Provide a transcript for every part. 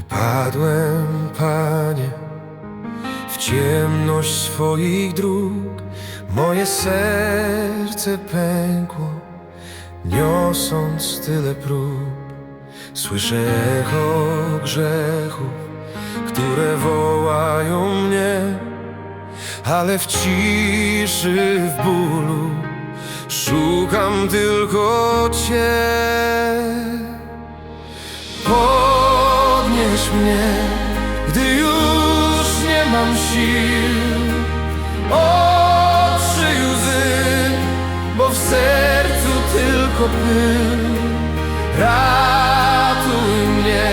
Wpadłem, Panie, w ciemność swoich dróg. Moje serce pękło, niosąc tyle prób. Słyszę echo grzechów, które wołają mnie, ale w ciszy, w bólu szukam tylko Cię. Mnie, gdy już nie mam sił. Otrzyj łzy, bo w sercu tylko pył. Ratuj mnie,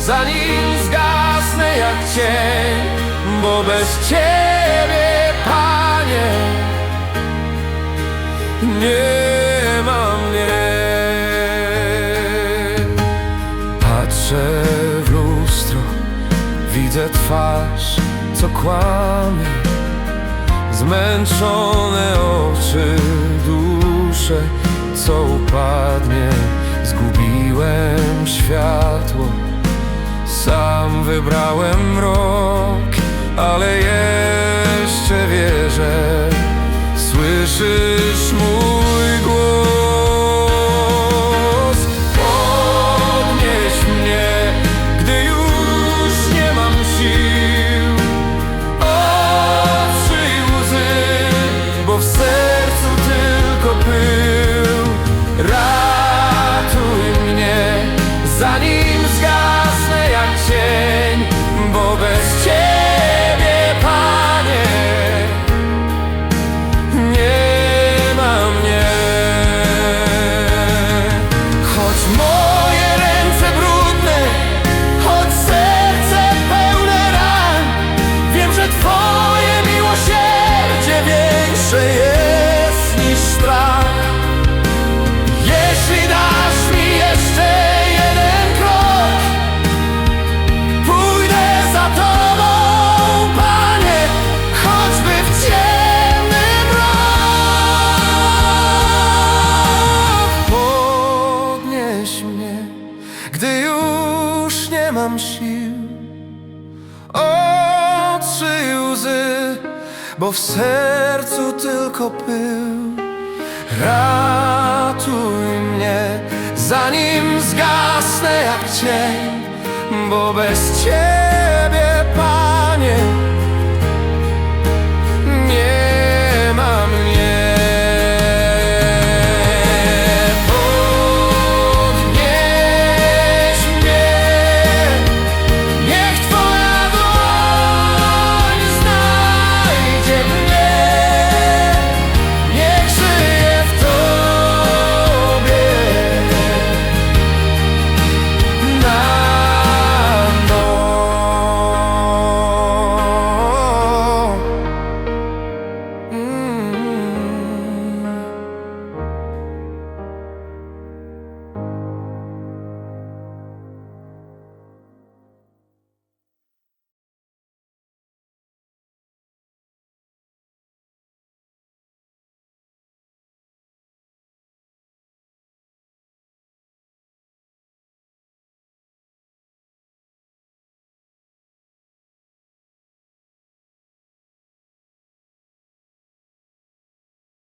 zanim zgasnę jak cień, bo bez Ciebie, Panie, nie ma mnie. Patrzę widzę twarz, co kłamie. Zmęczone oczy, dusze, co upadnie. Zgubiłem światło, sam wybrałem mrok Ale jeszcze wierzę, słyszysz gdy już nie mam sił Otrzyj łzy, bo w sercu tylko pył. Ratuj mnie, zanim zgasnę jak cień Bo bez Ciebie